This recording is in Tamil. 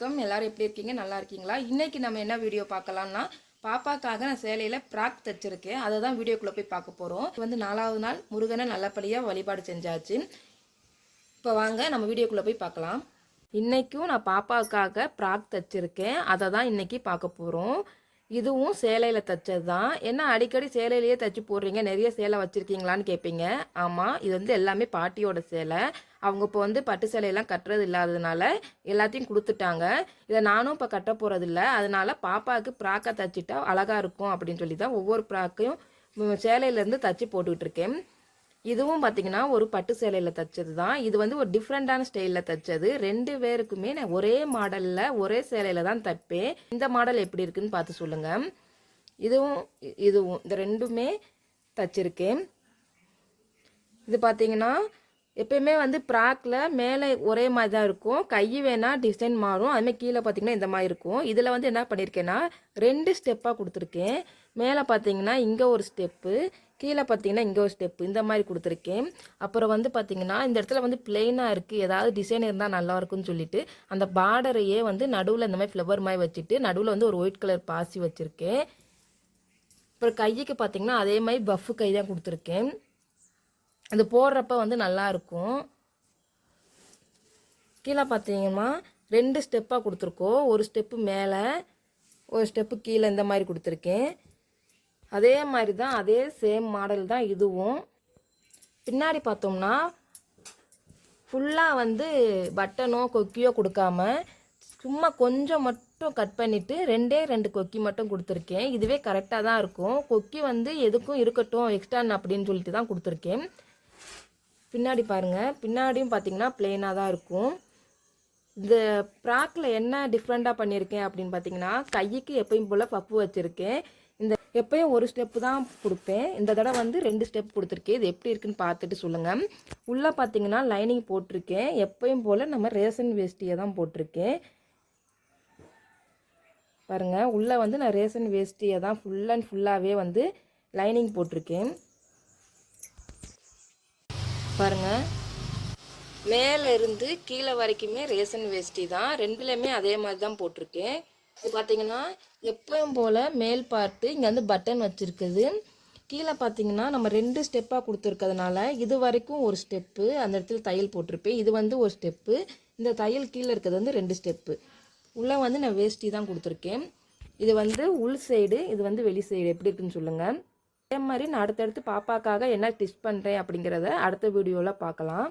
வணக்கம். எல்லாரும் எப்படி இருக்கீங்க? நல்லா இருக்கீங்களா? இன்னைக்கு நம்ம என்ன வீடியோ பார்க்கலாம்னா பாப்பாக்காக நான் சேலையில் ப்ராக் தைச்சிருக்கேன். அதை தான் வீடியோக்குள்ளே போய் பார்க்க போகிறோம் வந்து நாலாவது நாள் முருகனை நல்லபடியாக வழிபாடு செஞ்சாச்சு. இப்போ வாங்க நம்ம வீடியோக்குள்ளே போய் பார்க்கலாம். இன்றைக்கும் நான் பாப்பாவுக்காக ப்ராக் தைச்சிருக்கேன். அதை தான் இன்றைக்கி பார்க்க போகிறோம் இதுவும் சேலையில் தைச்சது தான். என்ன அடிக்கடி சேலையிலேயே தைச்சி போடுறீங்க? நிறைய சேலை வச்சுருக்கீங்களான்னு கேட்பீங்க ஆமாம் இது வந்து எல்லாமே பாட்டியோட சேலை. அவங்க இப்போ வந்து பட்டு சேலையெல்லாம் கட்டுறது இல்லாததுனால எல்லாத்தையும் கொடுத்துட்டாங்க. இதை நானும் இப்போ கட்ட போகிறதில்ல அதனால பாப்பாவுக்கு ப்ராக்கை தைச்சிட்டா அழகாக இருக்கும் அப்படின்னு சொல்லி தான் ஒவ்வொரு ப்ராக்கையும் சேலையிலேருந்து தச்சு போட்டுக்கிட்டு இருக்கேன். இதுவும் பார்த்தீங்கன்னா ஒரு பட்டு சேலையில் தைச்சது தான் இது வந்து ஒரு டிஃப்ரெண்ட்டான ஸ்டைலில் தைச்சது. ரெண்டு பேருக்குமே நான் ஒரே மாடலில் ஒரே சேலையில் தான் தைப்பேன். இந்த மாடல் எப்படி இருக்குன்னு பார்த்து சொல்லுங்கள் இதுவும் இதுவும் இந்த ரெண்டுமே தைச்சிருக்கேன். இது பார்த்தீங்கன்னா எப்பயுமே வந்து ப்ராக்கில் மேலே ஒரே மாதிரி தான் இருக்கும். கை வேணால் டிசைன் மாறும். அதுமாதிரி கீழே பார்த்தீங்கன்னா இந்த மாதிரி இருக்கும். இதில் வந்து என்ன பண்ணியிருக்கேன்னா ரெண்டு ஸ்டெப்பாக கொடுத்துருக்கேன். மேலே பார்த்தீங்கன்னா இங்கே ஒரு ஸ்டெப்பு கீழே பார்த்தீங்கன்னா இங்கே ஒரு ஸ்டெப்பு இந்த மாதிரி கொடுத்துருக்கேன். அப்புறம் வந்து பார்த்தீங்கன்னா இந்த இடத்துல வந்து பிளெயினாக இருக்குது ஏதாவது டிசைன் இருந்தால் நல்லா இருக்கும்னு சொல்லிட்டு அந்த பார்டரையே வந்து நடுவில் இந்த மாதிரி ஃப்ளவர் மாதிரி வச்சுட்டு நடுவில் வந்து ஒரு ஒயிட் கலர் பாசி வச்சுருக்கேன். அப்புறம் கைக்கு பார்த்தீங்கன்னா அதே மாதிரி பஃப் கை தான் கொடுத்துருக்கேன். அது போடுறப்ப வந்து நல்லாயிருக்கும் கீழே பார்த்தீங்கன்னா ரெண்டு ஸ்டெப்பாக கொடுத்துருக்கோம். ஒரு ஸ்டெப்பு மேலே ஒரு ஸ்டெப்பு கீழே இந்த மாதிரி கொடுத்துருக்கேன். அதே மாதிரி தான் அதே சேம் மாடல் தான் இதுவும். பின்னாடி பார்த்தோம்னா ஃபுல்லாக வந்து பட்டனோ கொக்கியோ கொடுக்காம சும்மா கொஞ்சம் மட்டும் கட் பண்ணிவிட்டு ரெண்டே ரெண்டு கொக்கி மட்டும் கொடுத்துருக்கேன். இதுவே கரெக்டாக தான் இருக்கும். கொக்கி வந்து எதுக்கும் இருக்கட்டும் எக்ஸ்டர்ன் அப்படின்னு சொல்லிட்டு தான் கொடுத்துருக்கேன். பின்னாடி பாருங்கள் பின்னாடியும் பார்த்தீங்கன்னா பிளெயினாக தான் இருக்கும். இந்த ப்ராக்கில் என்ன டிஃப்ரெண்ட்டாக பண்ணியிருக்கேன் அப்படின்னு பார்த்தீங்கன்னா கைக்கு எப்பயும் போல் பப்பு வச்சுருக்கேன். இந்த எப்பயும் ஒரு ஸ்டெப்பு தான் கொடுப்பேன். இந்த தடவை வந்து ரெண்டு ஸ்டெப் கொடுத்துருக்கேன். இது எப்படி இருக்குன்னு பார்த்துட்டு சொல்லுங்கள் உள்ளே பார்த்தீங்கன்னா லைனிங் போட்டிருக்கேன். எப்பயும் போல் நம்ம ரேஷன் வேஷ்டியை தான் போட்டிருக்கேன். பாருங்கள் உள்ளே வந்து நான் ரேஷன் வேஷ்டியை தான் ஃபுல் அண்ட் ஃபுல்லாகவே வந்து லைனிங் போட்டிருக்கேன். பாருங்கள் மேலேருந்து கீழே வரைக்குமே ரேஷன் வேஷ்டி தான். ரெண்டுலேயுமே அதே மாதிரி தான் போட்டிருக்கேன். இது பார்த்தீங்கன்னா எப்பவும் போல் மேல் பார்ட்டு இங்கே வந்து பட்டன் வச்சுருக்குது. கீழே பார்த்தீங்கன்னா நம்ம ரெண்டு ஸ்டெப்பாக கொடுத்துருக்கிறதுனால இது வரைக்கும் ஒரு ஸ்டெப்பு அந்த இடத்துல தையல் போட்டிருப்பேன். இது வந்து ஒரு ஸ்டெப்பு இந்த தையல் கீழே இருக்கிறது வந்து ரெண்டு ஸ்டெப்பு உள்ளே வந்து நான் வேஷ்டி தான் கொடுத்துருக்கேன். இது வந்து உள் சைடு இது வந்து வெளி சைடு எப்படி இருக்குன்னு சொல்லுங்கள் அதே மாதிரி நான் அடுத்தடுத்து பாப்பாக்காக என்ன டிஷ் பண்ணுறேன் அப்படிங்கிறத அடுத்த வீடியோவில் பார்க்கலாம்.